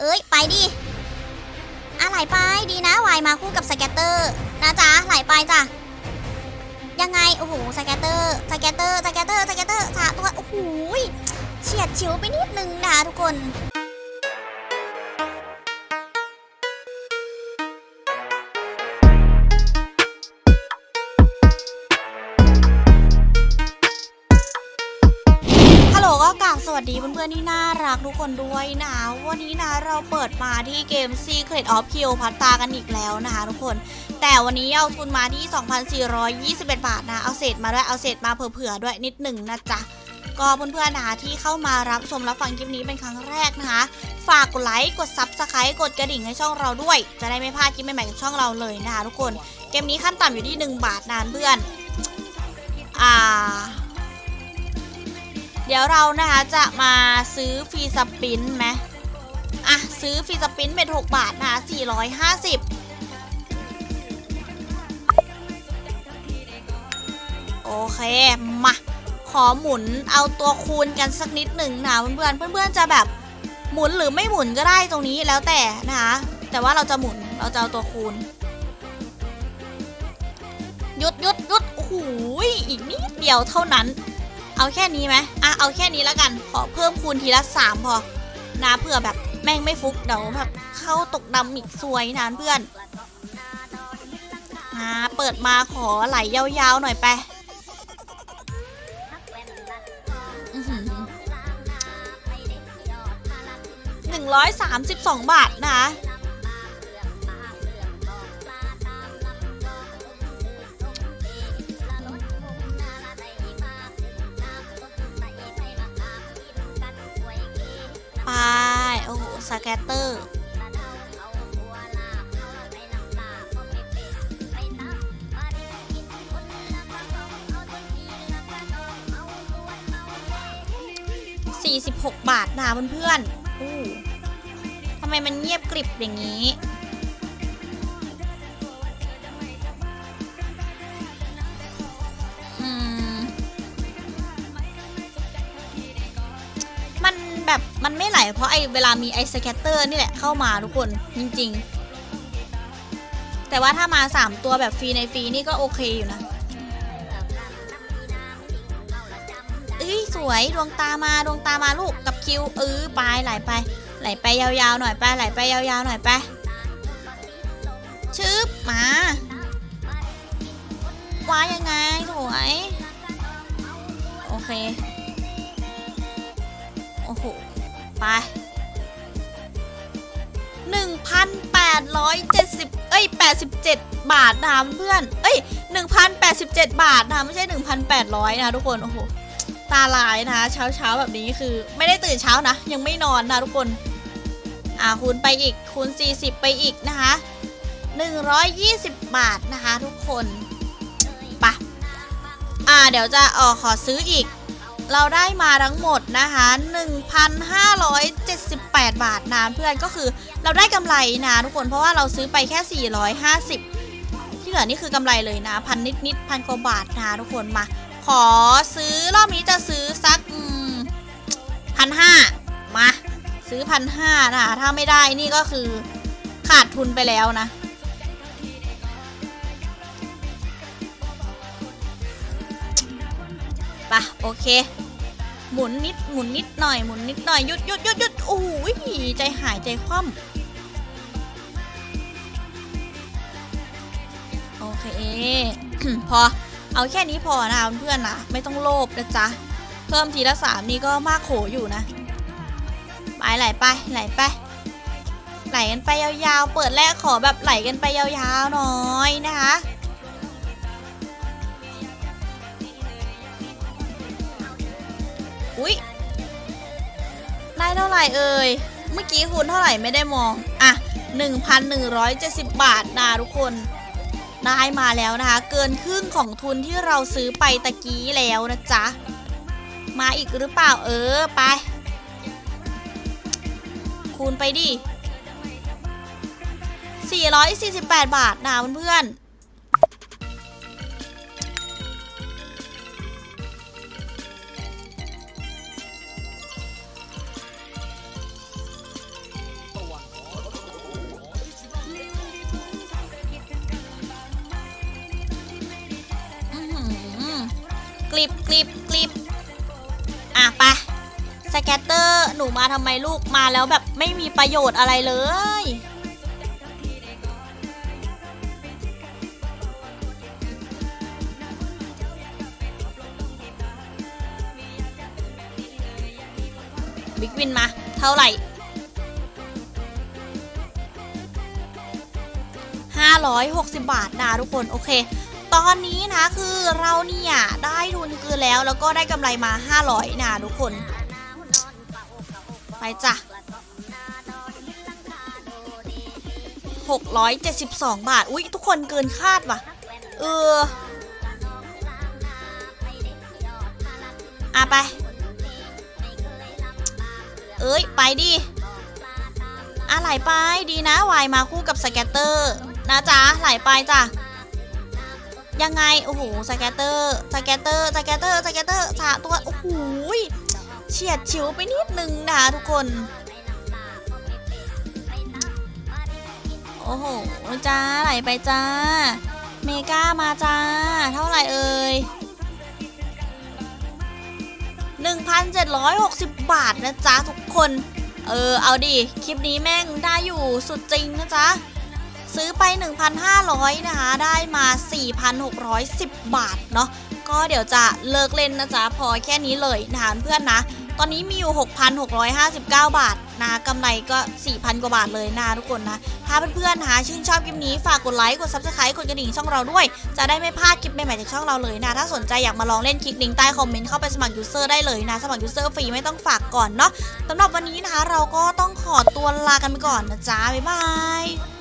เอ้ย ไปดิอะไหลไปดีนะวายมาคู่กับสแกตเตอร์นะจ๊ะไหลไปจ้ะยังไง โอ้โหสแกตเตอร์สแกตเตอร์สแกตเตอร์สแกตเตอร์สาตัว โอ้โหเฉียดฉิวไปนิดนึงนะทุกคน ก็กราบสวัสดีเพื่อนๆที่น่ารักทุกคนด้วยนะ วันนี้นะเราเปิดมาที่เกม Secret of Cleopatra กันอีกแล้วนะคะทุกคน แต่วันนี้เอาทุนมาที่ 2,421 บาทนะ เอาเศษมาด้วยเอาเศษมาเผื่อๆด้วยนิดหนึ่งนะจ๊ะก็เพื่อนๆนะคะที่เข้ามารับชมรับฟังคลิปนี้เป็นครั้งแรกนะคะ ฝากกดไลค์กด Subscribe กดกระดิ่งให้ช่องเราด้วย จะได้ไม่พลาดคลิปใหม่ๆจากช่องเราเลยนะคะทุกคน เกมนี้ขั้นต่ำอยู่ที่ 1 บาทนานเพื่อน อ่า เดี๋ยวเรานะคะจะมาซื้อฟรีสปินไหมอะ ซื้อฟรีสปินเป็น 6 บาทนะคะ450 โอเค มา ขอหมุนเอาตัวคูณกันสักนิดหนึ่งนะเพื่อนๆเพื่อนๆจะแบบหมุนหรือไม่หมุนก็ได้ตรงนี้แล้วแต่นะคะ แต่ว่าเราจะหมุนเราจะเอาตัวคูณยุดยุดยุดโอ้โหอีกนิดเดียวเท่านั้น เอาแค่นี้ไหมอะเอาแค่นี้แล้วกัน ขอเพิ่มคูณทีละสามพอ นะเผื่อแบบแม่งไม่ฟุกเดี๋ยวแบบเข้าตกดำอีกซวยนานเพื่อนนะเปิดมาขอไหลยาวๆหน่อยไปหนึ่งร้อยสามสิบสองบาทนะคะ ไป โอ้โหสแกตเตอร์46 บาทนะเพื่อนๆอู้ทำไมมันเงียบกริบอย่างนี้ แบบมันไม่ไหลเพราะไอเวลามีไอสแกตเตอร์นี่แหละเข้ามาทุกคนจริง ๆ แต่ว่าถ้ามา 3 ตัวแบบฟรีในฟรีนี่ก็โอเคอยู่นะเอ้ยสวยดวงตามาดวงตามาลูกกับคิวเออไปไหลไป ไหลไปยาวๆหน่อยไปไหลไปยาวๆหน่อยไปชึบมาว้ายังไงสวยโอเค หไป1,870 เอ้ย 87 บาทนะเพื่อน เอ้ย 1,087 บาทนะไม่ใช่ 1,800 นะทุกคน โอ้โห ตาลายนะเช้าเช้าแบบนี้คือ ไม่ได้ตื่นเช้านะ ยังไม่นอนนะทุกคน อ่าคูณไปอีก คูณ 40 ไปอีกนะคะ 120 บาทนะคะทุกคนไปะอ่า เดี๋ยวจะเออขอซื้ออีก เราได้มาทั้งหมดนะคะ 1,578 บาทนะเพื่อนก็คือเราได้กำไรนะทุกคนเพราะว่าเราซื้อไปแค่ 450 ที่เหลือนี่คือกำไรเลยนะพันนิดนิดๆพันกว่าบาทนะทุกคนมา ขอซื้อรอบนี้จะซื้อสักพันห้ามา ซื้อพันห้านะคะถ้าไม่ได้นี่ก็คือขาดทุนไปแล้วนะ ปะโอเค หมุนนิดหมุนนิดหน่อยหมุนนิดหน่อยหยุดหยุดหยุดหยุดโอ้ยใจหายใจคว่ำโอเคพอเอาแค่นี้พอนะเพื่อนนะไม่ต้องโลภนะจ๊ะเพิ่มทีละสามนี่ก็มากโขอยู่นะ ไปไหลไปไหลไปไหลกันไปยาวๆ เปิดแรกขอแบบไหลกันไปยาวๆหน่อยนะคะ อุ๊ย ได้เท่าไหร่เอ่ย เมื่อกี้คูณเท่าไหร่ไม่ได้มอง อะ 1,170 บาทนะทุกคน ได้มาแล้วนะคะ เกินครึ่งของทุนที่เราซื้อไปตะกี้แล้วนะจ๊ะ มาอีกหรือเปล่าเออไป คูณไปดิ448 บาทนะเพื่อนๆ กลิบกลิบกลิบอะไปสแกตเตอร์หนูมาทำไมลูกมาแล้วแบบไม่มีประโยชน์อะไรเลยบิ๊กวินมา เท่าไหร่560 บาทนะทุกคน โอเค ตอนนี้นะคือเราเนี่ยได้ทุนคืนแล้วแล้วก็ได้กำไรมา 500นะทุกคน ไปจ้ะ 672 บาท อุ๊ย ทุกคนเกินคาดว่ะ เอออะไป เอ้ย ไปดิอะไหลไปดีนะวายมาคู่กับสแกตเตอร์ นะจ๊ะไหลไปจ้ะ ยังไง โอ้โหสแกตเตอร์สแกตเตอร์สแกตเตอร์สแกตเตอร์สาตัว โอ้โหเฉียดฉิวไปนิดนึงนะคะทุกคน โอ้โห จ้า ไหลไปจ้า เมกามาจ้า เท่าไหร่เอ่ย1,760 บาทนะจ๊ะทุกคน เออ เอาดิ คลิปนี้แม่งได้อยู่สุดจริงนะจ๊ะ ซื้อไป 1,500 นะคะ ได้มา 4,610 บาทเนาะก็เดี๋ยวจะเลิกเล่นนะจ๊ะ พอแค่นี้เลยนะคะเพื่อนนะ ตอนนี้มีอยู่ 6,659 บาทนะคะกำไรก็ 4,000 กว่าบาทเลยนะทุกคนนะ ถ้าเพื่อนๆนะคะชื่นชอบคลิปนี้ฝากกดไลค์กด subscribe กดกระดิ่งช่องเราด้วย จะได้ไม่พลาดคลิปใหม่ๆจากช่องเราเลยนะ ถ้าสนใจอยากมาลองเล่นคลิกลิงก์ใต้คอมเมนต์เข้าไปสมัครยูเซอร์ได้เลยนะ สมัครยูเซอร์ฟรีไม่ต้องฝากก่อนเนาะสำหรับวันนี้นะคะเราก็ต้องขอตัวลากันไปก่อนนะจ๊ะบ๊ายบาย